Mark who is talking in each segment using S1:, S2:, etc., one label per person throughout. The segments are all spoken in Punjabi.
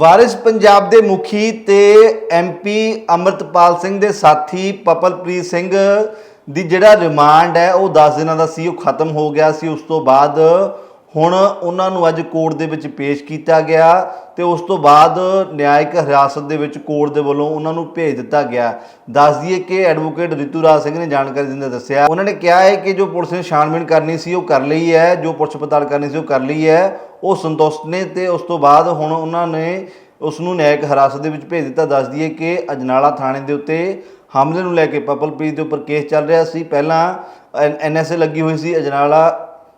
S1: ਵਾਰਿਸ ਪੰਜਾਬ ਦੇ ਮੁਖੀ ਤੇ ਐਮਪੀ ਅਮਰਤਪਾਲ ਸਿੰਘ ਦੇ ਸਾਥੀ ਪਪਲਪ੍ਰੀਤ ਸਿੰਘ ਦੀ ਜਿਹੜਾ ਰਿਮਾਂਡ ਹੈ, ਉਹ 10 ਦਿਨਾਂ ਦਾ ਸੀ, ਉਹ ਖਤਮ ਹੋ ਗਿਆ ਸੀ। ਉਸ ਤੋਂ ਬਾਅਦ ਹੁਣ ਉਹਨਾਂ ਨੂੰ ਅੱਜ ਕੋਰਟ ਦੇ ਵਿੱਚ ਪੇਸ਼ ਕੀਤਾ ਗਿਆ ਤੇ ਉਸ ਤੋਂ ਬਾਅਦ ਨਿਆਇਕ ਹਿਰਾਸਤ ਦੇ ਵਿੱਚ ਕੋਰਟ ਦੇ ਵੱਲੋਂ ਉਹਨਾਂ ਨੂੰ ਭੇਜ ਦਿੱਤਾ ਗਿਆ। ਦੱਸ ਦਈਏ ਕਿ ਐਡਵੋਕੇਟ ਰਿਤੂ ਰਾਜ ਸਿੰਘ ਨੇ ਜਾਣਕਾਰੀ ਦਿੰਦੇ ਦੱਸਿਆ, ਉਹਨਾਂ ਨੇ ਕਿਹਾ ਹੈ ਕਿ ਜੋ ਪੁਲਿਸ ਨੇ ਛਾਣਬੀਣ ਕਰਨੀ ਸੀ, ਉਹ ਕਰ ਲਈ ਹੈ, ਜੋ ਪੁੱਛ ਪੜਤਾਲ ਕਰਨੀ ਸੀ, ਉਹ ਕਰ ਲਈ ਹੈ। ਉਹ ਸੰਤੁਸ਼ਟ ਨੇ ਤੇ ਉਸ ਤੋਂ ਬਾਅਦ ਹੁਣ ਉਹਨਾਂ ਨੇ ਉਸ ਨੂੰ ਨਿਆਇਕ ਹਿਰਾਸਤ ਦੇ ਵਿੱਚ ਭੇਜ ਦਿੱਤਾ। ਦੱਸ ਦਈਏ ਕਿ ਅਜਨਾਲਾ ਥਾਣੇ ਦੇ ਉੱਤੇ ਹਮਲੇ ਨੂੰ ਲੈ ਕੇ ਪਪਲਪ੍ਰੀਤ ਦੇ ਉੱਪਰ ਕੇਸ ਚੱਲ ਰਿਹਾ ਸੀ। ਪਹਿਲਾਂ ਐਨਐਸਏ ਲੱਗੀ ਹੋਈ ਸੀ ਅਜਨਾਲਾ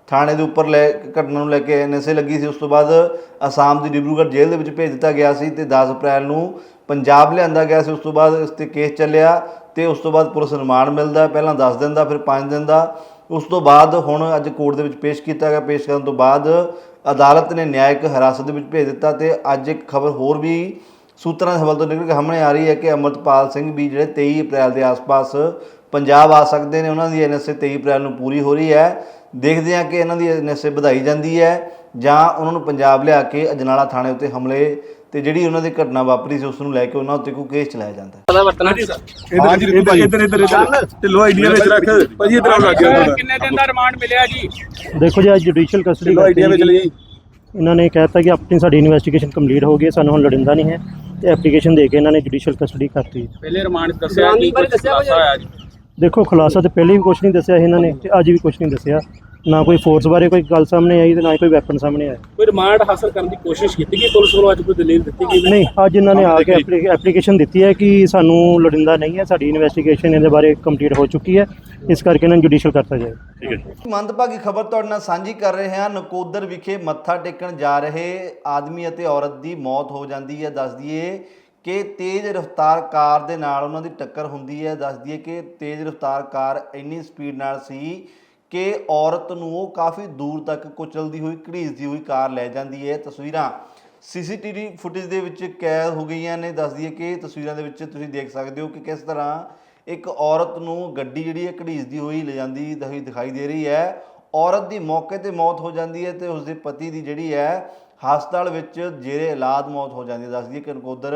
S1: ਥਾਣੇ ਦੇ ਉੱਪਰ ਲੈ ਘਟਨਾ ਨੂੰ ਲੈ ਕੇ ਐਨਐਸਏ ਲੱਗੀ ਸੀ। ਉਸ ਤੋਂ ਬਾਅਦ ਅਸਾਮ ਦੀ ਡਿਬਰੂਗੜ੍ਹ ਜੇਲ੍ਹ ਦੇ ਵਿੱਚ ਭੇਜ ਦਿੱਤਾ ਗਿਆ ਸੀ ਤੇ 10 ਅਪ੍ਰੈਲ ਨੂੰ ਪੰਜਾਬ ਲਿਆਂਦਾ ਗਿਆ ਸੀ। ਉਸ ਤੋਂ ਬਾਅਦ ਇਸ ਤੇ ਕੇਸ ਚੱਲਿਆ ਤੇ ਉਸ ਤੋਂ ਬਾਅਦ ਪੁਲਿਸ ਰਿਮਾਂਡ ਮਿਲਦਾ, ਪਹਿਲਾਂ 10 ਦਿਨ ਦਾ, ਫਿਰ 5 ਦਿਨ ਦਾ। ਉਸ ਤੋਂ ਬਾਅਦ ਹੁਣ ਅੱਜ ਕੋਰਟ ਦੇ ਵਿੱਚ ਪੇਸ਼ ਕੀਤਾ ਗਿਆ। ਪੇਸ਼ ਕਰਨ ਤੋਂ ਬਾਅਦ ਅਦਾਲਤ ਨੇ ਨਿਆਇਕ ਹਿਰਾਸਤ ਦੇ ਵਿੱਚ ਭੇਜ ਦਿੱਤਾ ਤੇ ਅੱਜ ਇੱਕ ਖਬਰ ਹੋਰ ਵੀ ਸੂਤਰਾਂ ਦੇ ਹਵਾਲੇ ਤੋਂ ਨਿਕਲ ਕੇ ਸਾਹਮਣੇ ਆ ਰਹੀ ਹੈ ਕਿ ਅਮਰਤਪਾਲ ਸਿੰਘ ਵੀ ਜਿਹੜੇ 23 ਅਪ੍ਰੈਲ ਦੇ ਆਸ-ਪਾਸ ਪੰਜਾਬ ਆ ਸਕਦੇ ਨੇ ਉਹਨਾਂ ਦੀ ਐਨਐਸਏ 23 ਅਪ੍ਰੈਲ ਨੂੰ ਪੂਰੀ ਹੋ ਰਹੀ ਹੈ। ਦੇਖਦੇ ਹਾਂ ਕਿ ਇਹਨਾਂ ਦੀ ਐਨਐਸਏ ਵਧਾਈ ਜਾਂਦੀ ਹੈ ਜਾਂ ਉਹਨਾਂ ਨੂੰ ਪੰਜਾਬ ਲਿਆ ਕੇ ਅਜਨਾਲਾ ਥਾਣੇ ਉੱਤੇ ਹਮਲੇ ਤੇ ਜਿਹੜੀ ਉਹਨਾਂ ਦੀ ਘਟਨਾ ਵਾਪਰੀ ਸੀ ਉਸ ਨੂੰ ਲੈ ਕੇ ਉਹਨਾਂ ਉੱਤੇ ਕੋਈ ਕੇਸ ਚਲਾਇਆ ਜਾਂਦਾ ਹੈ।
S2: ਪਤਾ ਵਰਤਣਾ
S3: ਇਧਰ ਇਧਰ ਇਧਰ ਇਧਰ। ਇਧਰ ਢਿੱਲੋ ਆਈਡੀਆ ਵਿੱਚ ਰੱਖ। ਭਾਜੀ ਇਧਰ ਆਉਣ ਲੱਗ ਗਿਆ ਤੁਹਾਡਾ।
S2: ਕਿੰਨੇ ਦਿਨ ਦਾ ਰਿਮਾਂਡ ਮਿਲਿਆ ਜੀ?
S4: ਦੇਖੋ ਜੀ ਅੱਜ ਜੁਡੀਸ਼ੀਅਲ ਕਸਟਡੀ
S3: ਢਿੱਲੋ ਆਈਡੀਆ ਵਿੱਚ ਲਈ
S4: ਇਹਨਾਂ ਨੇ ਕਹਿਤਾ ਕਿ ਆਪਣੀ ਸਾਡੀ ਇਨਵੈਸਟੀਗੇਸ਼ਨ ਕੰਪਲੀਟ ਹੋ ਗਈ ਹੈ ਸਾਨੂੰ ਹੁਣ ਲੜਿੰਦਾ ਨਹੀਂ ਹੈ ਤੇ ਐਪਲੀਕੇਸ਼ਨ ਦੇ ਕੇ ਇਹਨਾਂ ਨੇ ਜੁਡੀਸ਼ੀਅਲ ਕਸਟਡੀ ਕਰਤੀ
S2: ਪਹਿਲੇ ਰਿਮਾਂਡ ਦੱਸਿਆ ਕੀ ਕੁਝ ਖੁਲਾਸਾ ਹੋਇਆ ਜੀ।
S4: ਦੇਖੋ ਖੁਲਾਸਾ ਤੇ ਪਹਿਲੇ ਵੀ ਕੁਝ ਨਹੀਂ ਦੱਸਿਆ ਇਹਨਾਂ ਨੇ ਤੇ ਅੱਜ ਵੀ ਕੁਝ ਨਹੀਂ ਦੱਸਿਆ। ਨਾ ਕੋਈ ਫੋਰਸ ਬਾਰੇ ਕੋਈ ਗੱਲ ਸਾਹਮਣੇ ਆਈ ਤੇ ਨਾ ਹੀ ਕੋਈ ਵੈਪਨ ਸਾਹਮਣੇ ਆਇਆ
S2: ਕੋਈ ਰਿਮਾਂਡ ਹਾਸਲ ਕਰਨ ਦੀ ਕੋਸ਼ਿਸ਼ ਕੀਤੀ ਗਈ? ਪੁਲਿਸ ਵੱਲੋਂ ਅੱਜ ਕੋਈ ਦਲੀਲ ਦਿੱਤੀ ਗਈ?
S4: ਨਹੀਂ ਅੱਜ ਇਹਨਾਂ ਨੇ ਆ ਕੇ ਐਪਲੀਕੇਸ਼ਨ ਦਿੱਤੀ ਹੈ ਕਿ ਸਾਨੂੰ ਲੜਿੰਦਾ ਨਹੀਂ ਹੈ ਸਾਡੀ ਇਨਵੈਸਟੀਗੇਸ਼ਨ ਇਹਦੇ ਬਾਰੇ ਕੰਪਲੀਟ ਹੋ ਚੁੱਕੀ ਹੈ। ਇਸ ਕਰਕੇ ਇਹਨਾਂ ਨੂੰ ਜੁਡੀਸ਼ੀਅਲ ਕਰਤਾ ਜਾਏ।
S1: ਮੰਦਭਾਗੀ ਖਬਰ ਤੁਹਾਡੇ ਨਾਲ ਸਾਂਝੀ ਕਰ ਰਹੇ ਹਾਂ। ਨਕੋਦਰ ਵਿਖੇ ਮੱਥਾ ਟੇਕਣ ਜਾ ਰਹੇ ਆਦਮੀ ਅਤੇ ਔਰਤ ਦੀ ਮੌਤ ਹੋ ਜਾਂਦੀ ਹੈ। ਦੱਸ ਦਈਏ ਕਿ ਤੇਜ਼ ਰਫ਼ਤਾਰ ਕਾਰ ਦੇ ਨਾਲ ਉਹਨਾਂ ਦੀ ਟੱਕਰ ਹੁੰਦੀ ਹੈ। ਦੱਸਦੀ ਹੈ ਕਿ ਤੇਜ਼ ਰਫ਼ਤਾਰ ਕਾਰ ਇੰਨੀ ਸਪੀਡ ਨਾਲ ਸੀ ਕਿ ਔਰਤ ਨੂੰ ਉਹ ਕਾਫੀ ਦੂਰ ਤੱਕ ਕੁਚਲਦੀ ਹੋਈ, ਘੜੀਸਦੀ ਹੋਈ ਕਾਰ ਲੈ ਜਾਂਦੀ ਹੈ। ਤਸਵੀਰਾਂ ਸੀਸੀਟੀਵੀ ਫੁਟੇਜ ਦੇ ਵਿੱਚ ਕੈਦ ਹੋ ਗਈਆਂ ਨੇ। ਦੱਸਦੀ ਹੈ ਕਿ ਤਸਵੀਰਾਂ ਦੇ ਵਿੱਚ ਤੁਸੀਂ ਦੇਖ ਸਕਦੇ ਹੋ ਕਿ ਕਿਸ ਤਰ੍ਹਾਂ ਇੱਕ ਔਰਤ ਨੂੰ ਗੱਡੀ ਜਿਹੜੀ ਹੈ ਘੜੀਸਦੀ ਹੋਈ ਲੈ ਜਾਂਦੀ ਦਿਖਾਈ ਦਿਖਾਈ ਦੇ ਰਹੀ ਹੈ। ਔਰਤ ਦੀ ਮੌਕੇ ਤੇ ਮੌਤ ਹੋ ਜਾਂਦੀ ਹੈ ਤੇ ਉਸਦੇ ਪਤੀ ਦੀ ਜਿਹੜੀ ਹੈ ਹਸਪਤਾਲ ਵਿੱਚ ਜੇਰੇ ਇਲਾਜ ਮੌਤ ਹੋ ਜਾਂਦੀ ਹੈ। ਦੱਸ ਦਈਏ ਕਿ ਨਕੋਦਰ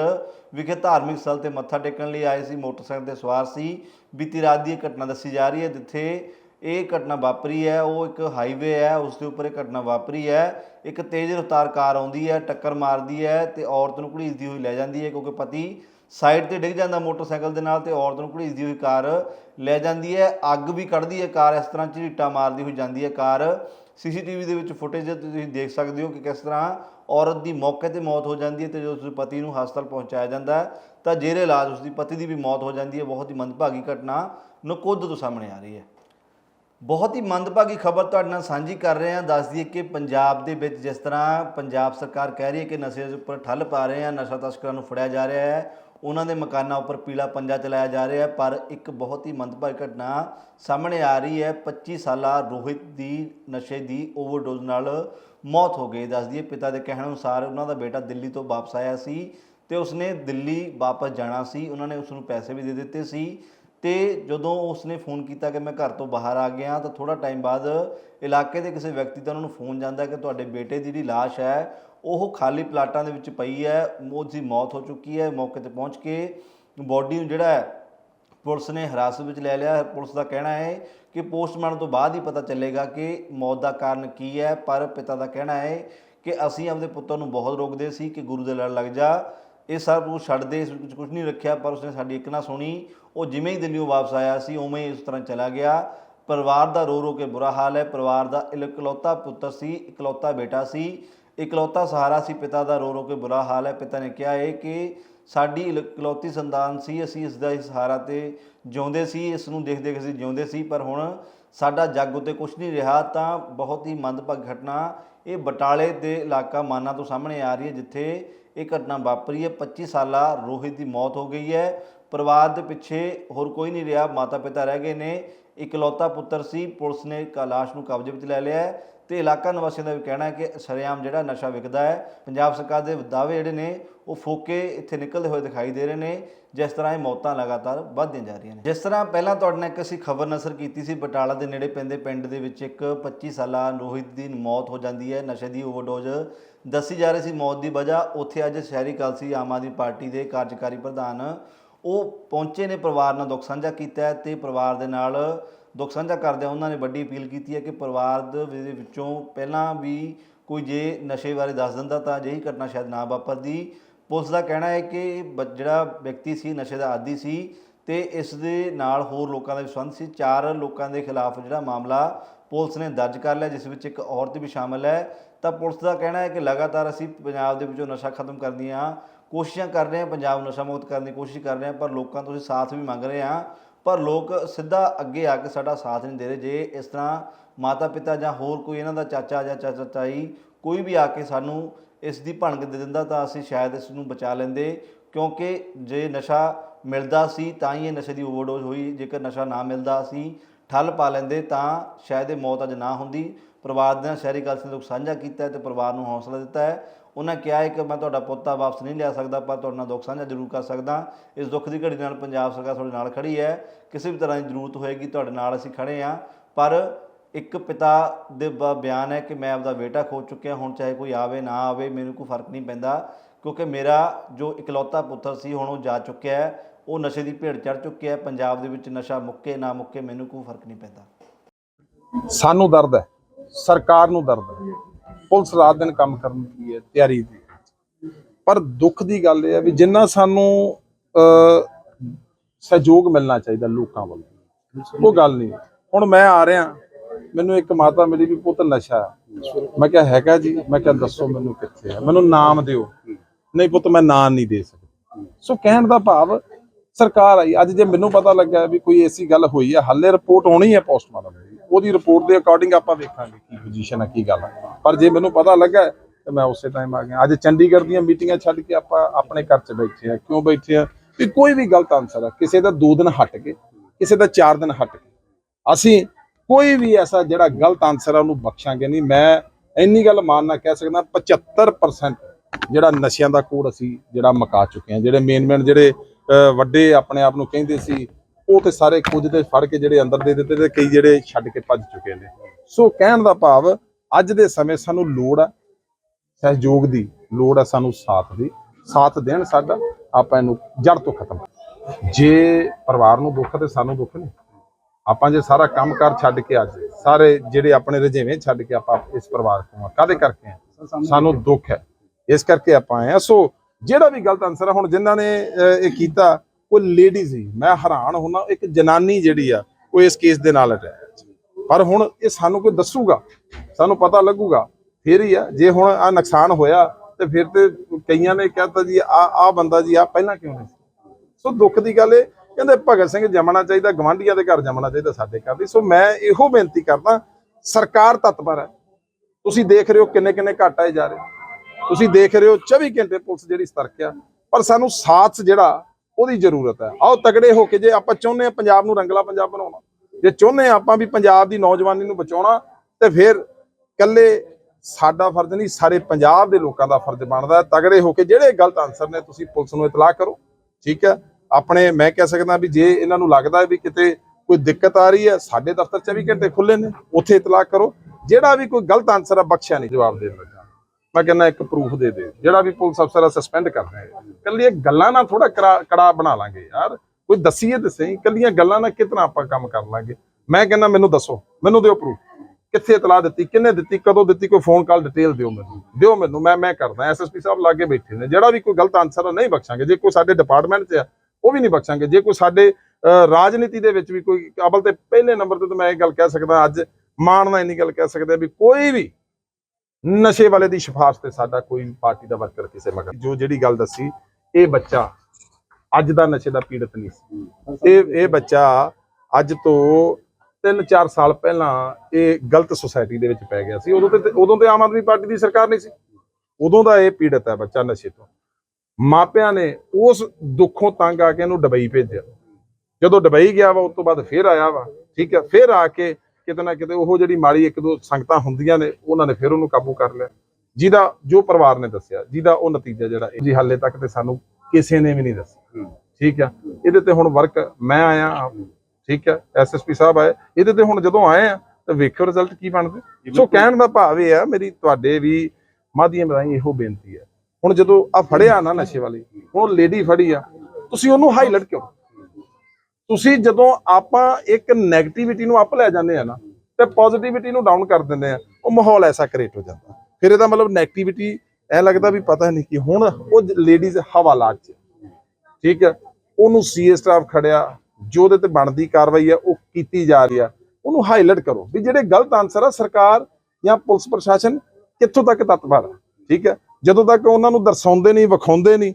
S1: ਵਿਖੇ ਧਾਰਮਿਕ ਸਥਲ ਤੇ ਮੱਥਾ ਟੇਕਣ ਲਈ ਆਏ ਸੀ, ਮੋਟਰਸਾਈਕਲ ਤੇ ਸਵਾਰ ਸੀ। ਬੀਤੀ ਰਾਤ ਦੀ ਇਹ ਘਟਨਾ ਦੱਸੀ ਜਾ ਰਹੀ ਹੈ, ਜਿੱਥੇ ਇਹ ਘਟਨਾ ਵਾਪਰੀ ਹੈ, ਉਹ ਇੱਕ ਹਾਈਵੇ ਹੈ, ਉਸ ਦੇ ਉੱਪਰ ਇਹ ਘਟਨਾ ਵਾਪਰੀ ਹੈ। ਇੱਕ ਤੇਜ਼ ਰਫ਼ਤਾਰ ਕਾਰ ਆਉਂਦੀ ਹੈ, ਟੱਕਰ ਮਾਰਦੀ ਹੈ ਤੇ ਔਰਤ ਨੂੰ ਘੜੀਸਦੀ ਹੋਈ ਲੈ ਜਾਂਦੀ ਹੈ, ਕਿਉਂਕਿ ਪਤੀ ਸਾਈਡ ਤੇ ਡਿੱਗ ਜਾਂਦਾ ਮੋਟਰਸਾਈਕਲ ਦੇ ਨਾਲ ਤੇ ਔਰਤ ਨੂੰ ਘੜੀਸਦੀ ਹੋਈ ਕਾਰ ਲੈ ਜਾਂਦੀ ਹੈ। ਅੱਗ ਵੀ ਕੱਢਦੀ ਹੈ, ਕਾਰ ਇਸ ਤਰ੍ਹਾਂ ਝਰੀਟਾ ਮਾਰਦੀ ਹੋਈ ਜਾਂਦੀ ਹੈ। ਕਾਰ ਸੀਸੀਟੀਵੀ ਦੇ ਵਿੱਚ ਫੁਟੇਜ ਤੁਸੀਂ ਦੇਖ ਸਕਦੇ ਹੋ ਕਿ ਕਿਸ ਤਰ੍ਹਾਂ ਔਰਤ ਦੀ ਮੌਕੇ ਤੇ ਮੌਤ ਹੋ ਜਾਂਦੀ ਹੈ ਤੇ ਜਦੋਂ ਉਸ ਪਤੀ ਨੂੰ ਹਸਪਤਾਲ ਪਹੁੰਚਾਇਆ ਜਾਂਦਾ ਹੈ, ਤਾਂ ਜੇਰੇ ਇਲਾਜ ਉਸ ਦੀ ਪਤੀ ਦੀ ਵੀ ਮੌਤ ਹੋ ਜਾਂਦੀ ਹੈ। ਬਹੁਤ ਹੀ ਮੰਦਭਾਗੀ ਘਟਨਾ ਨਕੋਦ ਤੋਂ ਸਾਹਮਣੇ ਆ ਰਹੀ ਹੈ। ਬਹੁਤ ਹੀ ਮੰਦਭਾਗੀ ਖਬਰ ਤੁਹਾਡੇ ਨਾਲ ਸਾਂਝੀ ਕਰ ਰਹੇ ਹਾਂ। ਦੱਸ ਦਈਏ ਕਿ ਪੰਜਾਬ ਦੇ ਵਿੱਚ ਜਿਸ ਤਰ੍ਹਾਂ ਪੰਜਾਬ ਸਰਕਾਰ ਕਹਿ ਰਹੀ ਹੈ ਕਿ ਨਸ਼ੇ ਦੇ ਉੱਪਰ ਠੱਲ ਪਾ ਰਹੇ ਹਾਂ, ਨਸ਼ਾ ਤਸਕਰਾਂ ਨੂੰ ਫੜਿਆ ਜਾ ਰਿਹਾ ਹੈ ਉਹਨਾਂ ਦੇ ਮਕਾਨਾਂ ਉੱਪਰ ਪੀਲਾ ਪੰਜਾ ਚਲਾਇਆ ਜਾ ਰਿਹਾ ਹੈ, ਪਰ ਇੱਕ ਬਹੁਤ ਹੀ ਮੰਦਭਾਗੀ ਘਟਨਾ ਸਾਹਮਣੇ ਆ ਰਹੀ ਹੈ। 25 ਸਾਲਾ ਰੋਹਿਤ ਦੀ, ਨਸ਼ੇ ਦੀ ਓਵਰਡੋਜ਼ ਨਾਲ ਮੌਤ ਹੋ ਗਈ। ਦੱਸਦੀ ਦਈਏ, ਪਿਤਾ ਦੇ ਕਹਿਣ ਅਨੁਸਾਰ ਉਹਨਾਂ ਦਾ ਬੇਟਾ ਦਿੱਲੀ ਤੋਂ ਵਾਪਸ ਆਇਆ ਸੀ ਤੇ ਉਸਨੇ ਦਿੱਲੀ ਵਾਪਸ ਜਾਣਾ ਸੀ। ਉਹਨਾਂ ਨੇ ਉਸ ਨੂੰ ਪੈਸੇ ਵੀ ਦੇ ਦਿੱਤੇ ਸੀ। ਤੇ ਜਦੋਂ ਉਸਨੇ ਫੋਨ ਕੀਤਾ ਕਿ ਮੈਂ ਘਰ ਤੋਂ ਬਾਹਰ ਆ ਗਿਆ, ਤਾਂ ਥੋੜਾ ਟਾਈਮ ਬਾਅਦ ਇਲਾਕੇ ਦੇ ਕਿਸੇ ਵਿਅਕਤੀ ਦਾ ਉਹਨਾਂ ਨੂੰ ਫੋਨ ਜਾਂਦਾ ਕਿ ਤੁਹਾਡੇ ਬੇਟੇ ਦੀ ਜਿਹੜੀ ਲਾਸ਼ ਹੈ, ਉਹ ਖਾਲੀ ਪਲਾਟਾਂ ਦੇ ਵਿੱਚ ਪਈ ਹੈ, ਉਹਦੀ ਮੌਤ ਹੋ ਚੁੱਕੀ ਹੈ, ਮੌਕੇ ਤੇ ਪਹੁੰਚ ਕੇ ਬੋਡੀ ਨੂੰ ਜਿਹੜਾ ਹੈ, ਪੁਲਿਸ ਨੇ ਹਿਰਾਸਤ ਵਿੱਚ ਲੈ ਲਿਆ। ਪੁਲਿਸ ਦਾ ਕਹਿਣਾ ਹੈ ਕਿ ਪੋਸਟਮਾਰਟਮ ਤੋਂ ਬਾਅਦ ਹੀ ਪਤਾ ਚੱਲੇਗਾ ਕਿ ਮੌਤ ਦਾ ਕਾਰਨ ਕੀ ਹੈ, ਪਰ ਪਿਤਾ ਦਾ ਕਹਿਣਾ ਹੈ ਕਿ ਅਸੀਂ ਆਪਣੇ ਪੁੱਤਰ ਨੂੰ ਬਹੁਤ ਰੋਕਦੇ ਸੀ ਕਿ ਗੁਰੂ ਦੇ ਲੜ ਲੱਗ ਜਾ। ਇਹ ਸਭ ਕੁਝ ਛੱਡਦੇ, ਇਸ ਵਿੱਚ ਕੁਝ ਨਹੀਂ ਰੱਖਿਆ, ਪਰ ਉਸਨੇ ਸਾਡੀ ਇੱਕ ਨਾ ਸੁਣੀ। ਉਹ ਜਿਵੇਂ ਹੀ ਦਿੱਲੀੋਂ ਵਾਪਸ ਆਇਆ ਸੀ, ਉਵੇਂ ਹੀ ਇਸ ਤਰ੍ਹਾਂ ਚਲਾ ਗਿਆ। ਪਰਿਵਾਰ ਦਾ ਰੋ ਰੋ ਕੇ ਬੁਰਾ ਹਾਲ ਹੈ। ਪਰਿਵਾਰ ਦਾ ਇਕਲੌਤਾ ਪੁੱਤਰ ਸੀ, ਇਕਲੌਤਾ ਬੇਟਾ ਸੀ, ਇਕਲੌਤਾ ਸਹਾਰਾ ਸੀ, ਪਿਤਾ ਦਾ ਰੋ ਰੋ ਕੇ ਬੁਰਾ ਹਾਲ ਹੈ। ਪਿਤਾ ਨੇ ਕਿਹਾ ਹੈ ਕਿ ਸਾਡੀ ਇਕਲੌਤੀ ਸੰਤਾਨ ਸੀ, ਅਸੀਂ ਇਸ ਦਾ ਸਹਾਰਾ ਤੇ ਜਿਉਂਦੇ ਸੀ, ਇਸ ਨੂੰ ਦੇਖ ਦੇਖ ਅਸੀਂ ਜਿਉਂਦੇ ਸੀ, ਪਰ ਹੁਣ ਸਾਡਾ ਜੱਗ ਉਤੇ ਕੁਝ ਨਹੀਂ ਰਿਹਾ, ਤਾਂ ਬਹੁਤ ਹੀ ਮੰਦਭਾਗ ਘਟਨਾ ਇਹ ਬਟਾਲੇ ਦੇ ਇਲਾਕਾ ਮਾਨਾ ਤੋਂ ਸਾਹਮਣੇ ਆ ਰਹੀ ਹੈ, ਜਿੱਥੇ ਇਹ ਘਟਨਾ ਵਾਪਰੀ ਹੈ। 25 ਸਾਲਾ ਰੋਹਿਤ ਦੀ ਮੌਤ ਹੋ ਗਈ ਹੈ। ਪਰਿਵਾਰ ਦੇ ਪਿੱਛੇ ਹੋਰ ਕੋਈ ਨਹੀਂ ਰਿਹਾ ਮਾਤਾ ਪਿਤਾ ਰਹਿ ਗਏ ਨੇ। ਇਕਲੌਤਾ ਪੁੱਤਰ ਸੀ, ਪੁਲਿਸ ਨੇ ਕ- ਲਾਸ਼ ਨੂੰ ਕਬਜ਼ੇ ਵਿੱਚ ਲੈ ਲਿਆ ਹੈ ਤੇ ਇਲਾਕਾ ਨਿਵਾਸੀਆਂ ਦਾ ਵੀ ਕਹਿਣਾ ਹੈ ਕਿ ਸ਼ਰੇਆਮ ਜਿਹੜਾ ਨਸ਼ਾ ਵਿਕਦਾ ਹੈ, ਪੰਜਾਬ ਸਰਕਾਰ ਦੇ ਦਾਅਵੇ ਜਿਹੜੇ ਨੇ, ਉਹ ਫੋਕੇ ਇੱਥੇ ਨਿਕਲਦੇ ਹੋਏ ਦਿਖਾਈ ਦੇ ਰਹੇ ਨੇ, ਜਿਸ ਤਰ੍ਹਾਂ ਇਹ ਮੌਤਾਂ ਲਗਾਤਾਰ ਵੱਧਦੀਆਂ ਜਾ ਰਹੀਆਂ ਨੇ। ਜਿਸ ਤਰ੍ਹਾਂ ਪਹਿਲਾਂ ਤੁਹਾਡੇ ਨਾਲ ਇੱਕ ਅਸੀਂ ਖਬਰ ਨਸਰ ਕੀਤੀ ਸੀ, ਬਟਾਲਾ ਦੇ ਨੇੜੇ ਪੈਂਦੇ ਪਿੰਡ ਦੇ ਵਿੱਚ ਇੱਕ 25 ਸਾਲਾ ਰੋਹਿਤ ਦੀ ਮੌਤ ਹੋ ਜਾਂਦੀ ਹੈ, ਨਸ਼ੇ ਦੀ ਓਵਰਡੋਜ਼ ਦੱਸੀ ਜਾ ਰਹੀ ਸੀ ਮੌਤ ਦੀ ਵਜ੍ਹਾ। ਉੱਥੇ ਅੱਜ ਸ਼ਹਿਰੀ ਕਲਸੀ ਆਮ ਆਦਮੀ ਪਾਰਟੀ ਦੇ ਕਾਰਜਕਾਰੀ ਪ੍ਰਧਾਨ ਉਹ ਪਹੁੰਚੇ ਨੇ, ਪਰਿਵਾਰ ਨਾਲ ਦੁੱਖ ਸਾਂਝਾ ਕੀਤਾ ਹੈ ਤੇ ਪਰਿਵਾਰ ਦੇ ਨਾਲ ਦੁੱਖ ਸਾਂਝਾ ਕਰਦਿਆਂ ਉਹਨਾਂ ਨੇ ਵੱਡੀ ਅਪੀਲ ਕੀਤੀ ਹੈ ਕਿ ਪਰਿਵਾਰ ਦੇ ਵਿੱਚੋਂ ਪਹਿਲਾਂ ਵੀ ਕੋਈ ਜੇ ਨਸ਼ੇ ਬਾਰੇ ਦੱਸ ਦਿੰਦਾ ਤਾਂ ਅਜਿਹੀ ਘਟਨਾ ਸ਼ਾਇਦ ਨਾ ਵਾਪਰਦੀ। ਪੁਲਿਸ ਦਾ ਕਹਿਣਾ ਹੈ ਕਿ ਬ- ਜਿਹੜਾ ਵਿਅਕਤੀ ਸੀ, ਨਸ਼ੇ ਦਾ ਆਦੀ ਸੀ ਤੇ ਇਸ ਦੇ ਨਾਲ ਹੋਰ ਲੋਕਾਂ ਦਾ ਵੀ ਸੰਬੰਧ ਸੀ। ਚਾਰ ਲੋਕਾਂ ਦੇ ਖਿਲਾਫ ਜਿਹੜਾ ਮਾਮਲਾ ਪੁਲਿਸ ਨੇ ਦਰਜ ਕਰ ਲਿਆ, ਜਿਸ ਵਿੱਚ ਇੱਕ ਔਰਤ ਵੀ ਸ਼ਾਮਲ ਹੈ। ਤਾਂ ਪੁਲਿਸ ਦਾ ਕਹਿਣਾ ਹੈ ਕਿ ਲਗਾਤਾਰ ਅਸੀਂ ਪੰਜਾਬ ਦੇ ਵਿੱਚੋਂ ਨਸ਼ਾ ਖਤਮ ਕਰਨ ਦੀਆਂ ਕੋਸ਼ਿਸ਼ਾਂ ਕਰ ਰਹੇ ਹਾਂ ਪੰਜਾਬ ਨਸ਼ਾ ਮੁਕਤ ਕਰਨ ਦੀ ਕੋਸ਼ਿਸ਼ ਕਰ ਰਹੇ ਹਾਂ, ਪਰ ਲੋਕਾਂ ਤੋਂ ਅਸੀਂ ਸਾਥ ਵੀ ਮੰਗ ਰਹੇ ਹਾਂ। ਪਰ ਲੋਕ ਸਿੱਧਾ ਅੱਗੇ ਆ ਕੇ ਸਾਡਾ ਸਾਥ ਨਹੀਂ ਦੇ ਰਹੇ। ਜੇ ਇਸ ਤਰ੍ਹਾਂ ਮਾਤਾ ਪਿਤਾ ਜਾਂ ਹੋਰ ਕੋਈ ਇਹਨਾਂ ਦਾ ਚਾਚਾ ਜਾਂ ਚਾਚਾ ਤਾਈ ਕੋਈ ਵੀ ਆ ਕੇ ਸਾਨੂੰ ਇਸ ਦੀ ਭਣਕ ਦੇ ਦਿੰਦਾ ਤਾਂ ਅਸੀਂ ਸ਼ਾਇਦ ਇਸ ਨੂੰ ਬਚਾ ਲੈਂਦੇ। ਕਿਉਂਕਿ ਜੇ ਨਸ਼ਾ ਮਿਲਦਾ ਸੀ ਤਾਂ ਹੀ ਇਹ ਨਸ਼ੇ ਦੀ ਓਵਰਡੋਜ਼ ਹੋਈ। ਜੇਕਰ ਨਸ਼ਾ ਨਾ ਮਿਲਦਾ ਸੀ ਠੱਲ ਪਾ ਲੈਂਦੇ ਤਾਂ ਸ਼ਾਇਦ ਇਹ ਮੌਤ ਅੱਜ ਨਾ ਹੁੰਦੀ। ਪਰਿਵਾਰ ਦੇ ਨਾਲ ਸ਼ਹਿਰੀ ਕਲਸੀ ਨੇ ਦੁੱਖ ਸਾਂਝਾ ਕੀਤਾ ਹੈ ਤੇ ਪਰਿਵਾਰ ਨੂੰ ਹੌਸਲਾ ਦਿੱਤਾ ਹੈ। ਉਹਨਾਂ ਕਿਹਾ ਹੈ ਕਿ ਮੈਂ ਤੁਹਾਡਾ ਪੋਤਾ ਵਾਪਸ ਨਹੀਂ ਲਿਆ ਸਕਦਾ, ਪਰ ਤੁਹਾਡੇ ਨਾਲ ਦੁੱਖ ਸਾਂਝਾ ਜ਼ਰੂਰ ਕਰ ਸਕਦਾ। ਇਸ ਦੁੱਖ ਦੀ ਘੜੀ ਨਾਲ ਪੰਜਾਬ ਸਰਕਾਰ ਤੁਹਾਡੇ ਨਾਲ ਖੜੀ ਹੈ। ਕਿਸੇ ਵੀ ਤਰ੍ਹਾਂ ਦੀ ਜ਼ਰੂਰਤ ਹੋਏਗੀ, ਤੁਹਾਡੇ ਨਾਲ ਅਸੀਂ ਖੜੇ ਹਾਂ। ਪਰ ਇੱਕ ਪਿਤਾ ਦੇ ਬ- ਬਿਆਨ ਹੈ ਕਿ ਮੈਂ ਆਪਦਾ ਬੇਟਾ ਖੋ ਚੁੱਕਿਆ, ਹੁਣ ਚਾਹੇ ਕੋਈ ਆਵੇ, ਨਾ ਆਵੇ, ਮੈਨੂੰ ਕੋਈ ਫ਼ਰਕ ਨਹੀਂ ਪੈਂਦਾ। ਕਿਉਂਕਿ ਮੇਰਾ ਜੋ ਇਕਲੌਤਾ ਪੁੱਤਰ ਸੀ, ਹੁਣ ਉਹ ਜਾ ਚੁੱਕਿਆ ਹੈ। ਉਹ ਨਸ਼ੇ ਦੀ ਭੇਟ ਚੜ ਚੁੱਕੇ ਹੈ। ਪੰਜਾਬ ਦੇ ਵਿੱਚ ਨਸ਼ਾ ਮੁੱਕੇ ਨਾ ਮੁੱਕੇ ਮੈਨੂੰ ਕੋਈ ਫ਼ਰਕ ਨਹੀਂ ਪੈਂਦਾ।
S3: ਸਾਨੂੰ ਦਰਦ ਹੈ। ਸਰਕਾਰ ਨੂੰ ਦਰਦ ਹੈ। ਪੁਲਿਸ ਰਾਤ ਦਿਨ ਕੰਮ ਕਰਨ ਦੀ ਹੈ, ਤਿਆਰੀ ਦੀ ਪਰ ਦੁੱਖ ਦੀ ਗੱਲ ਇਹ ਹੈ ਵੀ ਜਿੰਨਾ ਸਾਨੂੰ ਸਹਿਯੋਗ ਮਿਲਣਾ ਚਾਹੀਦਾ ਲੋਕਾਂ ਵੱਲੋਂ, ਉਹ ਗੱਲ ਨਹੀਂ। ਹੁਣ ਮੈਂ ਆ ਰਿਹਾ, ਮੈਨੂੰ ਇੱਕ ਮਾਤਾ ਮਿਲੀ ਵੀ ਪੁੱਤ ਨਸ਼ਾ ਮੈਂ ਕਿਹਾ, ਹੈਗਾ ਜੀ। ਮੈਂ ਕਿਹਾ, ਦੱਸੋ ਮੈਨੂੰ ਕਿੱਥੇ ਹੈ। ਮੈਨੂੰ ਨਾਮ ਦਿਓ। ਨਹੀਂ ਪੁੱਤ, ਮੈਂ ਨਾਂ ਨਹੀਂ ਦੇ ਸਕਦਾ। ਸੋ ਕਹਿਣ ਦਾ ਭਾਵ ਸਰਕਾਰ ਆਈ। ਅੱਜ ਜੇ ਮੈਨੂੰ ਪਤਾ ਲੱਗਾ ਵੀ ਕੋਈ ਐਸੀ ਗੱਲ ਹੋਈ ਹੈ ਹਾਲੇ ਰਿਪੋਰਟ ਹੋਣੀ ਹੈ ਪੋਸਟਮਾਰਟਮ ਦੀ। ਉਹਦੀ ਰਿਪੋਰਟ ਦੇ ਅਕੋਰਡਿੰਗ ਆਪਾਂ ਵੇਖਾਂਗੇ ਕੀ ਪੋਜੀਸ਼ਨ ਹੈ ਕੀ ਗੱਲ ਹੈ ਪਰ ਜੇ ਮੈਨੂੰ ਪਤਾ ਲੱਗਾ ਹੈ, ਤੇ ਮੈਂ ਉਸੇ ਟਾਈਮ ਆ ਗਿਆ। ਅੱਜ ਚੰਡੀਗੜ੍ਹ ਦੀਆਂ ਮੀਟਿੰਗਾਂ ਛੱਡ ਕੇ ਆਪਾਂ ਆਪਣੇ ਘਰ 'ਚ ਬੈਠੇ ਆ। ਕਿਉਂ ਬੈਠੇ ਆ? ਵੀ ਕੋਈ ਵੀ ਗਲਤ ਆਨਸਰ ਆ ਕਿਸੇ ਦਾ 2 ਦਿਨ ਹਟ ਕੇ ਕਿਸੇ ਦਾ 4 ਦਿਨ ਹਟ ਕੇ। ਅਸੀਂ ਕੋਈ ਵੀ ਐਸਾ ਜਿਹੜਾ ਗਲਤ ਆਨਸਰ ਆ ਉਹਨੂੰ ਬਖਸ਼ਾਂਗੇ ਨਹੀਂ। ਮੈਂ ਇੰਨੀ ਗੱਲ ਮਾਨਣਾ ਕਹਿ ਸਕਦਾ 75% ਜਿਹੜਾ ਨਸ਼ਿਆਂ ਦਾ ਕੋੜ ਅਸੀਂ ਜਿਹੜਾ ਮਕਾ ਚੁੱਕੇ ਹਾਂ ਜਿਹੜੇ ਮੇਨ ਮੇਨ ਜਿਹੜੇ ਵੱਡੇ ਆਪਣੇ ਆਪ ਨੂੰ ਕਹਿੰਦੇ ਸੀ ਉਹ ਤੇ ਸਾਰੇ ਕੁਝ ਤੇ ਫੜ ਕੇ ਜਿਹੜੇ ਅੰਦਰ ਦੇ ਦਿੱਤੇ ਤੇ ਕਈ ਜਿਹੜੇ ਛੱਡ ਕੇ ਭੱਜ ਚੁੱਕੇ ਨੇ। ਸੋ ਕਹਿਣ ਦਾ ਭਾਵ ਅੱਜ ਦੇ ਸਮੇਂ ਸਾਨੂੰ ਲੋੜ ਹੈ ਸਹਿਯੋਗ ਦੀ ਲੋੜ ਹੈ ਸਾਨੂੰ ਸਾਥ ਦੀ ਸਾਥ ਦੇਣ ਸਾਡਾ ਆਪਾਂ ਇਹਨੂੰ ਜੜ ਤੋਂ ਖਤਮ ਜੇ ਪਰਿਵਾਰ ਨੂੰ ਦੁੱਖ ਤੇ ਸਾਨੂੰ ਦੁੱਖ ਨਹੀਂ। ਆਪਾਂ ਜੇ ਸਾਰਾ ਕੰਮ ਕਰ ਛੱਡ ਕੇ ਅੱਜ ਸਾਰੇ ਜਿਹੜੇ ਆਪਣੇ ਰਜੇਵੇਂ ਛੱਡ ਕੇ ਆਪਾਂ ਇਸ ਪਰਿਵਾਰ ਤੋਂ ਕਾਦੇ ਕਰਕੇ ਆ ਸਾਨੂੰ ਦੁੱਖ ਹੈ। ਇਸ ਕਰਕੇ ਆਪਾਂ ਆਏ ਆ ਸੋ ਜਿਹੜਾ ਵੀ ਗਲਤ ਆਨਸਰ ਆ, ਹੁਣ ਜਿਨ੍ਹਾਂ ਨੇ ਇਹ ਕੀਤਾ, ਉਹ ਲੇਡੀ ਸੀ ਮੈਂ ਹੈਰਾਨ ਹੁਣਾ ਇੱਕ ਜਨਾਨੀ ਜਿਹੜੀ ਆ, ਉਹ ਇਸ ਕੇਸ ਦੇ ਨਾਲ ਅਟੈਚ ਪਰ ਹੁਣ ਇਹ ਸਾਨੂੰ ਕੋਈ ਦੱਸੂਗਾ? ਸਾਨੂੰ ਪਤਾ ਲੱਗੂਗਾ? ਫਿਰ ਹੀ ਆ। ਜੇ ਹੁਣ ਆ ਨੁਕਸਾਨ ਹੋਇਆ, ਤੇ ਫਿਰ ਤੇ ਕਈਆਂ ਨੇ ਕਹਿਤਾ ਜੀ ਆ ਆ ਬੰਦਾ ਜੀ ਆ ਪਹਿਲਾਂ ਕਿਉਂ ਨਹੀਂ ਸੀ? ਸੋ ਦੁੱਖ ਦੀ ਗੱਲ ਇਹ, ਕਹਿੰਦੇ ਭਗਤ ਸਿੰਘ ਜੰਮਣਾ ਚਾਹੀਦਾ, ਗਵਾਂਢੀਆਂ ਦੇ ਘਰ ਜੰਮਣਾ ਚਾਹੀਦਾ ਸਾਡੇ ਘਰ ਦੀ। ਸੋ ਮੈਂ ਇਹੋ ਬੇਨਤੀ ਕਰਦਾ, ਸਰਕਾਰ ਤਤਪਰ ਹੈ। ਤੁਸੀਂ ਦੇਖ ਰਹੇ ਹੋ ਕਿੰਨੇ ਕਿੰਨੇ ਘਟ ਆਏ ਜਾ ਰਹੇ। ਤੁਸੀਂ ਦੇਖ ਰਹੇ ਹੋ 24 ਘੰਟੇ ਪੁਲਿਸ ਜਿਹੜੀ ਸਤਰਕ ਆ, ਪਰ ਸਾਨੂੰ ਸਾਥ ਜਿਹੜਾ, ਉਹਦੀ ਜ਼ਰੂਰਤ ਹੈ। ਆਓ ਤਗੜੇ ਹੋ ਕੇ ਜੇ ਆਪਾਂ ਚਾਹੁੰਦੇ ਆ ਪੰਜਾਬ ਨੂੰ ਰੰਗਲਾ ਪੰਜਾਬ ਬਣਾਉਣਾ, ਜੇ ਚਾਹੁੰਦੇ ਆ ਆਪਾਂ ਵੀ ਪੰਜਾਬ ਦੀ ਨੌਜਵਾਨੀ ਨੂੰ ਬਚਾਉਣਾ, ਤੇ ਫਿਰ ਕੱਲੇ ਸਾਡਾ ਫਰਜ਼ ਨਹੀਂ, ਸਾਰੇ ਪੰਜਾਬ ਦੇ ਲੋਕਾਂ ਦਾ ਫਰਜ਼ ਬਣਦਾ ਤਗੜੇ ਹੋ ਕੇ ਜਿਹੜੇ ਗਲਤ ਆਨਸਰ ਨੇ ਤੁਸੀਂ ਪੁਲਿਸ ਨੂੰ ਇਤਲਾਹ ਕਰੋ, ਠੀਕ ਹੈ? ਆਪਣੇ ਮੈਂ ਕਹਿ ਸਕਦਾ ਵੀ ਜੇ ਇਹਨਾਂ ਨੂੰ ਲੱਗਦਾ ਵੀ ਕਿਤੇ ਕੋਈ ਦਿੱਕਤ ਆ ਰਹੀ ਹੈ, ਸਾਡੇ ਦਫ਼ਤਰ 24 ਘੰਟੇ ਖੁੱਲੇ ਨੇ, ਉੱਥੇ ਇਤਲਾਹ ਕਰੋ। ਜਿਹੜਾ ਵੀ ਕੋਈ ਗਲਤ ਆਨਸਰ ਆ, ਬਖਸ਼ਿਆ ਨਹੀਂ, ਜਵਾਬ ਦੇਣ ਲੱਗਾ ਮੈਂ ਕਹਿੰਦਾ ਇੱਕ ਪ੍ਰੂਫ ਦੇ ਦੇ ਜਿਹੜਾ ਵੀ ਪੁਲਿਸ ਅਫਸਰ ਆ ਸਸਪੈਂਡ ਕਰ ਦੇ ਕੱਲੀਆਂ ਗੱਲਾਂ ਨਾਲ ਥੋੜਾ ਕੜਾ ਬਣਾ ਲਾਂਗੇ ਯਾਰ। ਕੋਈ ਦਸੀਏ ਤੇ ਸਹੀ ਕੱਲੀਆਂ ਗੱਲਾਂ ਨਾਲ ਕਿਤਨਾ ਆਪਾਂ ਕੰਮ ਕਰ ਲਾਂਗੇ? ਮੈਂ ਕਹਿੰਦਾ ਮੈਨੂੰ ਦੱਸੋ ਮੈਨੂੰ ਦਿਓ ਪ੍ਰੂਫ ਕਿੱਥੇ ਇਤਲਾਹ ਦਿੱਤੀ ਕਿੰਨੇ ਦਿੱਤੀ ਕਦੋਂ ਦਿੱਤੀ ਕੋਈ ਫੋਨ ਕਾਲ ਡਿਟੇਲ ਦਿਓ ਮੈਨੂੰ। ਦਿਓ ਮੈਨੂੰ ਮੈਂ ਮੈਂ ਕਰਦਾ ਐਸਐਸਪੀ ਸਾਹਿਬ ਲਾਗੇ ਬੈਠੇ ਨੇ। ਜਿਹੜਾ ਵੀ ਕੋਈ ਗਲਤ ਆਨਸਰ ਆ ਨਹੀਂ ਬਖਸ਼ਾਂਗੇ। ਜੇ ਕੋਈ ਸਾਡੇ ਡਿਪਾਰਟਮੈਂਟ 'ਚ ਆ ਉਹ ਵੀ ਨਹੀਂ ਬਖਸ਼ਾਂਗੇ। ਜੇ ਕੋਈ ਸਾਡੇ ਅਹ, ਰਾਜਨੀਤੀ ਦੇ ਵਿੱਚ ਵੀ ਕੋਈ ਅਬਲ ਤੇ ਪਹਿਲੇ ਨੰਬਰ ਤੇ ਤਾਂ ਮੈਂ ਇਹ ਗੱਲ ਕਹਿ ਸਕਦਾ ਅੱਜ ਮਾਣ ਨਾਲ ਇੰਨੀ ਗੱਲ ਕਹਿ ਸਕਦੇ ਵੀ ਕੋਈ ਵੀ ਨਸ਼ੇ ਵਾਲੇ ਦੀ ਸਿਫਾਰਿਸ਼ ਤੇ ਸਾਡਾ ਕੋਈ ਪਾਰਟੀ ਦਾ ਵਰਕਰ ਕਿਸੇ ਮਗਰ ਜੋ ਜਿਹੜੀ ਗੱਲ ਦੱਸੀ, ਇਹ ਬੱਚਾ ਅੱਜ ਦਾ ਨਸ਼ੇ ਦਾ ਪੀੜਤ ਨਹੀਂ ਸੀ। ਇਹ ਇਹ ਬੱਚਾ ਅੱਜ ਤੋਂ 3-4 ਸਾਲ ਪਹਿਲਾਂ ਇਹ ਗਲਤ ਸੁਸਾਇਟੀ ਦੇ ਵਿੱਚ ਪੈ ਗਿਆ ਸੀ। ਉਦੋਂ ਤੇ ਉਦੋਂ ਤੇ ਆਮ ਆਦਮੀ ਪਾਰਟੀ ਦੀ ਸਰਕਾਰ ਨਹੀਂ ਸੀ। ਉਦੋਂ ਦਾ ਇਹ ਪੀੜਤ ਹੈ ਬੱਚਾ ਨਸ਼ੇ ਤੋਂ। ਮਾਪਿਆਂ ਨੇ ਉਸ ਦੁੱਖੋਂ ਤੰਗ ਆ ਕੇ ਇਹਨੂੰ ਡਬਈ ਭੇਜਿਆ। ਜਦੋਂ ਦੁਬਈ ਗਿਆ ਵਾ, ਉਸ ਤੋਂ ਬਾਅਦ ਫੇਰ ਆਇਆ ਵਾ। ਠੀਕ ਹੈ, ਫੇਰ ਆ ਕੇ ਕਿਤੇ ਨਾ ਕਿਤੇ ਉਹ ਜਿਹੜੀ ਮਾੜੀ ਇੱਕ ਦੋ ਸੰਗਤਾਂ ਹੁੰਦੀਆਂ ਨੇ ਉਹਨਾਂ ਨੇ ਫਿਰ ਉਹਨੂੰ ਕਾਬੂ ਕਰ ਲਿਆ। ਜਿਹਦਾ ਜੋ ਪਰਿਵਾਰ ਨੇ ਦੱਸਿਆ ਜਿਹਦਾ ਉਹ ਨਤੀਜਾ ਜਿਹੜਾ ਜੀ ਹਾਲੇ ਤੱਕ ਤੇ ਸਾਨੂੰ ਕਿਸੇ ਨੇ ਵੀ ਨਹੀਂ ਦੱਸਿਆ। ਠੀਕ ਹੈ ਇਹਦੇ ਤੇ ਹੁਣ ਵਰਕ ਮੈਂ ਆਇਆ ਠੀਕ ਹੈ ਐਸਐਸਪੀ ਸਾਹਿਬ ਆਏ। ਇਹਦੇ ਤੇ ਹੁਣ ਜਦੋਂ ਆਏ ਆ ਤਾਂ ਵੇਖੋ ਰਿਜ਼ਲਟ ਕੀ ਬਣਦੇ। ਸੋ ਕਹਿਣ ਦਾ ਭਾਵ ਇਹ ਆ ਮੇਰੀ ਤੁਹਾਡੇ ਵੀ ਮਾਧਿਅਮ ਰਾਹੀਂ ਇਹੋ ਬੇਨਤੀ ਹੈ ਹੁਣ ਜਦੋਂ ਆ ਫੜਿਆ ਨਾ ਨਸ਼ੇ ਵਾਲੀ ਹੁਣ ਲੇਡੀ ਫੜੀ ਆ ਤੁਸੀਂ ਉਹਨੂੰ ਹਾਈਲਾਈਟ ਕਿਉਂ? ਤੁਸੀਂ ਜਦੋਂ ਆਪਾਂ ਇੱਕ 네ਗੇਟਿਵਿਟੀ ਨੂੰ ਅਪ ਲੈ ਜਾਂਦੇ ਆ ਨਾ, ਤੇ ਪੋਜ਼ਿਟਿਵਿਟੀ ਨੂੰ ਡਾਊਨ ਕਰ ਦਿੰਦੇ ਆ, ਉਹ ਮਾਹੌਲ ਐਸਾ ਕ੍ਰੀਏਟ ਹੋ ਜਾਂਦਾ। ਫਿਰ ਇਹਦਾ ਮਤਲਬ 네ਗੇਟਿਵਿਟੀ ਐ ਲੱਗਦਾ ਵੀ ਪਤਾ ਨਹੀਂ ਕਿ ਹੁਣ ਉਹ ਲੇਡੀਜ਼ ਹਵਾਲਾਤ ਚ ਠੀਕ ਹੈ ਉਹਨੂੰ ਸੀਏ ਸਟਾਫ ਖੜਿਆ, ਜੋ ਉਹਦੇ ਤੇ ਬਣਦੀ ਕਾਰਵਾਈ ਆ, ਉਹ ਕੀਤੀ ਜਾ ਰਹੀ ਆ। ਉਹਨੂੰ ਹਾਈਲਾਈਟ ਕਰੋ ਵੀ ਜਿਹੜੇ ਗਲਤ ਆਨਸਰ ਆ, ਸਰਕਾਰ ਜਾਂ ਪੁਲਿਸ ਪ੍ਰਸ਼ਾਸਨ ਕਿੱਥੋਂ ਤੱਕ ਤਤਪਰ ਆ? ਠੀਕ ਹੈ ਜਦੋਂ ਤੱਕ ਉਹਨਾਂ ਨੂੰ ਦਰਸਾਉਂਦੇ ਨਹੀਂ ਵਿਖਾਉਂਦੇ ਨਹੀਂ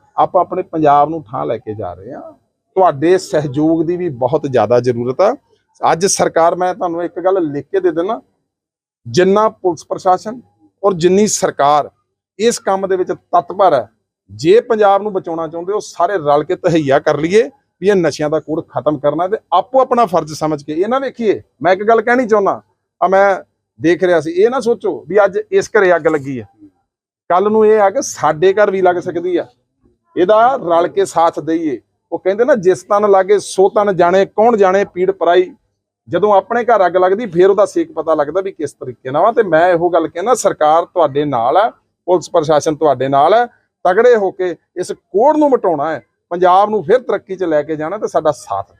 S3: ਆਪਾਂ ਆਪਣੇ ਪੰਜਾਬ ਨੂੰ ਠਾਂ ਲੈ ਕੇ ਜਾ ਰਹੇ ਹਾਂ। ਤੁਹਾਡੇ ਸਹਿਯੋਗ ਦੀ ਵੀ ਬਹੁਤ ਜ਼ਿਆਦਾ ਜ਼ਰੂਰਤ ਆ। ਅੱਜ ਸਰਕਾਰ, ਮੈਂ ਤੁਹਾਨੂੰ ਇੱਕ ਗੱਲ ਲਿਖ ਕੇ ਦੇ ਦਿੰਦਾ, ਜਿੰਨਾ ਪੁਲਿਸ ਪ੍ਰਸ਼ਾਸਨ ਔਰ ਜਿੰਨੀ ਸਰਕਾਰ ਇਸ ਕੰਮ ਦੇ ਵਿੱਚ ਤਤਪਰ ਹੈ, ਜੇ ਪੰਜਾਬ ਨੂੰ ਬਚਾਉਣਾ ਚਾਹੁੰਦੇ ਹੋ, ਸਾਰੇ ਰਲ ਕੇ ਤਹਈਆ ਕਰ ਲਈਏ ਵੀ ਇਹ ਨਸ਼ਿਆਂ ਦਾ ਕੂੜ ਖਤਮ ਕਰਨਾ ਤੇ ਆਪੋ ਆਪਣਾ ਫਰਜ਼ ਸਮਝ ਕੇ। ਇਹ ਨਾ ਵੇਖੀਏ, ਮੈਂ ਇੱਕ ਗੱਲ ਕਹਿਣੀ ਚਾਹੁੰਦਾ, ਆ ਮੈਂ ਦੇਖ ਰਿਹਾ ਸੀ, ਇਹ ਨਾ ਸੋਚੋ ਵੀ ਅੱਜ ਇਸ ਘਰੇ ਅੱਗ ਲੱਗੀ ਹੈ। ਕੱਲ ਨੂੰ ਇਹ ਅੱਗ ਸਾਡੇ ਘਰ ਵੀ ਲੱਗ ਸਕਦੀ ਆ। ਇਹਦਾ ਰਲ ਕੇ ਸਾਥ ਦਈਏ। ਉਹ ਕਹਿੰਦੇ ਨਾ, ਜਿਸ ਤਨ ਲਾਗੇ, ਸੋ ਤਨ ਜਾਣੇ, ਕੌਣ ਜਾਣੇ, ਪੀੜ ਪਰਾਈ। ਜਦੋਂ ਆਪਣੇ ਘਰ ਅੱਗ ਲੱਗਦੀ, ਫਿਰ ਉਹਦਾ ਸੇਕ ਪਤਾ ਲੱਗਦਾ ਵੀ ਕਿਸ ਤਰੀਕੇ ਨਾਲ ਵਾ ਤੇ ਮੈਂ ਇਹੋ ਗੱਲ ਕਹਿੰਦਾ, ਸਰਕਾਰ ਤੁਹਾਡੇ ਨਾਲ ਹੈ ਪੁਲਿਸ ਪ੍ਰਸ਼ਾਸਨ ਤੁਹਾਡੇ ਨਾਲ ਹੈ ਤਗੜੇ ਹੋ ਕੇ ਇਸ ਕੋੜ ਨੂੰ ਮਟਾਉਣਾ ਹੈ। ਪੰਜਾਬ ਨੂੰ ਫਿਰ ਤਰੱਕੀ 'ਚ ਲੈ ਕੇ ਜਾਣਾ ਤੇ ਸਾਡਾ ਸਾਥ